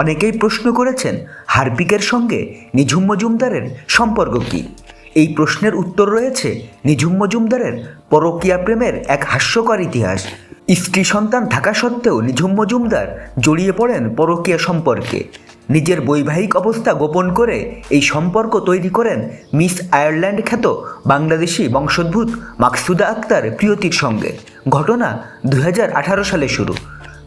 অনেকেই প্রশ্ন করেছেন, হার্পিকের সঙ্গে নিঝুম মজুমদারের সম্পর্ক কী? এই প্রশ্নের উত্তর রয়েছে, নিঝুম মজুমদারের পরকীয়া প্রেমের এক হাস্যকর ইতিহাস। স্ত্রী সন্তান থাকা সত্ত্বেও নিঝুম মজুমদার জড়িয়ে পড়েন পরকীয়া সম্পর্কে। নিজের বৈবাহিক অবস্থা গোপন করে এই সম্পর্ক তৈরি করেন মিস আয়ারল্যান্ড খ্যাত বাংলাদেশি বংশোদ্ভূত মাকসুদা আক্তার প্রিয়তির সঙ্গে। ঘটনা দু হাজার আঠারো সালে শুরু।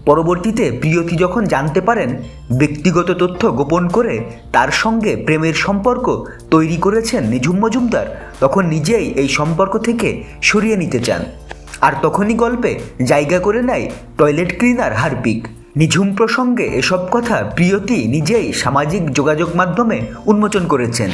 পরবর্তীতে প্রিয়তি যখন জানতে পারেন, ব্যক্তিগত তথ্য গোপন করে তার সঙ্গে প্রেমের সম্পর্ক তৈরি করেছেন নিঝুম মজুমদার, তখন নিজেই এই সম্পর্ক থেকে সরিয়ে নিতে চান। আর তখনই গল্পে জায়গা করে নেয় টয়লেট ক্লিনার হারপিক। নিঝুম প্রসঙ্গে এসব কথা প্রিয়তি নিজেই সামাজিক যোগাযোগ মাধ্যমে উন্মোচন করেছেন।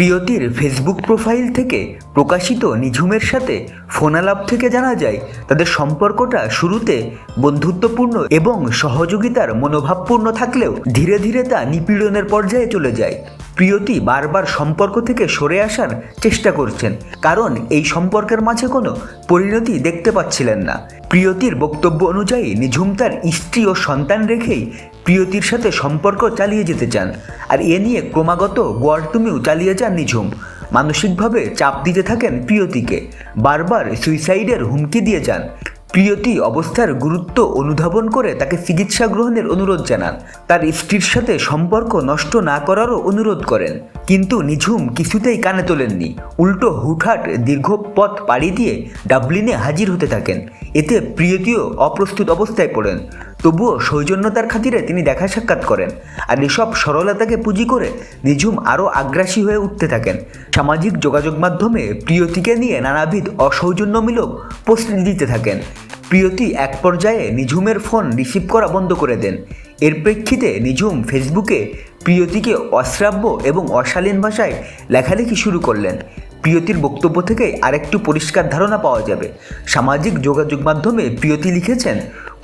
প্রিয়তির ফেসবুক প্রোফাইল থেকে প্রকাশিত নিঝুমের সাথে ফোনালাপ থেকে জানা যায়, তাদের সম্পর্কটা শুরুতে বন্ধুত্বপূর্ণ এবং সহযোগিতার মনোভাবপূর্ণ থাকলেও ধীরে ধীরে তা নিপীড়নের পর্যায়ে চলে যায়। প্রিয়তি বারবার সম্পর্ক থেকে সরে আসার চেষ্টা করছেন। কারণ এই সম্পর্কের মাঝে কোনো পরিণতি দেখতে পাচ্ছিলেন না। প্রিয়তির বক্তব্য অনুযায়ী নিঝুম তার স্ত্রী ও সন্তান রেখেই প্রিয়তির সাথে সম্পর্ক চালিয়ে যেতে চান। আর এ নিয়ে ক্রমাগত গোয়ারটুমিও চালিয়ে যান নিঝুম। মানসিকভাবে চাপ দিতে থাকেন প্রিয়তিকে। বারবার সুইসাইডের হুমকি দিয়ে যান। প্রিয়তি অবস্থার গুরুত্ব অনুধাবন করে তাকে চিকিৎসা গ্রহণের অনুরোধ জানান। তার স্ত্রীর সাথে সম্পর্ক নষ্ট না করারও অনুরোধ করেন। কিন্তু নিঝুম কিছুতেই কানে তোলেননি। উল্টো হুটহাট দীর্ঘ পথ পাড়ি দিয়ে ডাবলিনে হাজির হতে থাকেন। এতে প্রিয়তিও অপ্রস্তুত অবস্থায় পড়েন। তবুও সৌজন্যতার খাতিরে তিনি দেখা সাক্ষাৎ করেন আর এসব সরলতাকে পুঁজি করে নিঝুম আরও আগ্রাসী হয়ে উঠতে থাকেন। সামাজিক যোগাযোগ মাধ্যমে প্রিয়তিকে নিয়ে নানাবিধ অসৌজন্যমূলক পোস্ট দিতে থাকেন। প্রিয়তি এক পর্যায়ে নিঝুমের ফোন রিসিভ করা বন্ধ করে দেন। এর প্রেক্ষিতে নিঝুম ফেসবুকে প্রিয়তিকে অশ্রাব্য এবং অশালীন ভাষায় লেখালেখি শুরু করলেন। প্রিয়তির বক্তব্য থেকে আরেকটু পরিষ্কার ধারণা পাওয়া যাবে। সামাজিক যোগাযোগ মাধ্যমে প্রিয়তি লিখেছেন,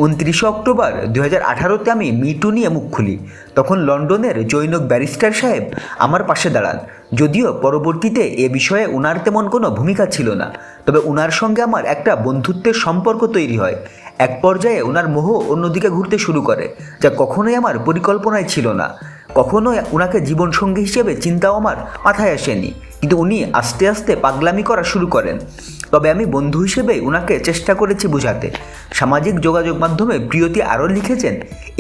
উনত্রিশে অক্টোবর দু হাজার আঠারোতে আমি মিটু নিয়ে মুখ খুলি। তখন লন্ডনের জৈনক ব্যারিস্টার সাহেব আমার পাশে দাঁড়ান। যদিও পরবর্তীতে এ বিষয়ে উনার তেমন কোনো ভূমিকা ছিল না, তবে উনার সঙ্গে আমার একটা বন্ধুত্বের সম্পর্ক তৈরি হয়। এক পর্যায়ে ওনার মোহ অন্যদিকে ঘুরতে শুরু করে, যা কখনোই আমার পরিকল্পনায় ছিল না। কখনোই ওনাকে জীবনসঙ্গী হিসেবে চিন্তাও আমার মাথায় আসেনি। কিন্তু উনি আস্তে আস্তে পাগলামি করা শুরু করেন। তবে আমি বন্ধু হিসেবে ওনাকে চেষ্টা করেছি বোঝাতে। সামাজিক যোগাযোগ মাধ্যমে প্রিয়তি আরও লিখেছেন,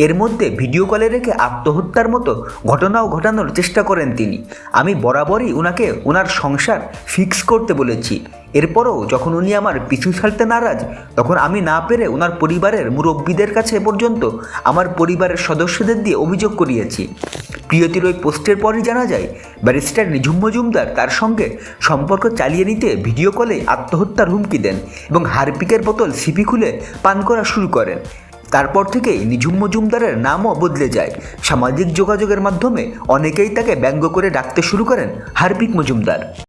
এর মধ্যে ভিডিও কলে রেখে আত্মহত্যার মতো ঘটনাও ঘটানোর চেষ্টা করেন তিনি। আমি বরাবরই ওনাকে ওনার সংসার ফিক্স করতে বলেছি। এরপরও যখন উনি আমার পিছু ছাড়তে নারাজ, তখন আমি না পেরে ওনার পরিবারের মুরব্বীদের কাছে পর্যন্ত আমার পরিবারের সদস্যদের দিয়ে অভিযোগ করিয়েছি। প্রিয়তির ওই পোস্টের পরই জানা যায়, ব্যারিস্টার নিঝুম মজুমদার তার সঙ্গে সম্পর্ক চালিয়ে নিতে ভিডিও কলে আত্মহত্যার হুমকি দেন এবং হারপিকের বোতল সিপি খুলে পান করা শুরু করেন। তারপর থেকেই নিঝুম মজুমদারের নামও বদলে যায়। সামাজিক যোগাযোগের মাধ্যমে অনেকেই তাকে ব্যঙ্গ করে ডাকতে শুরু করেন হারপিক মজুমদার।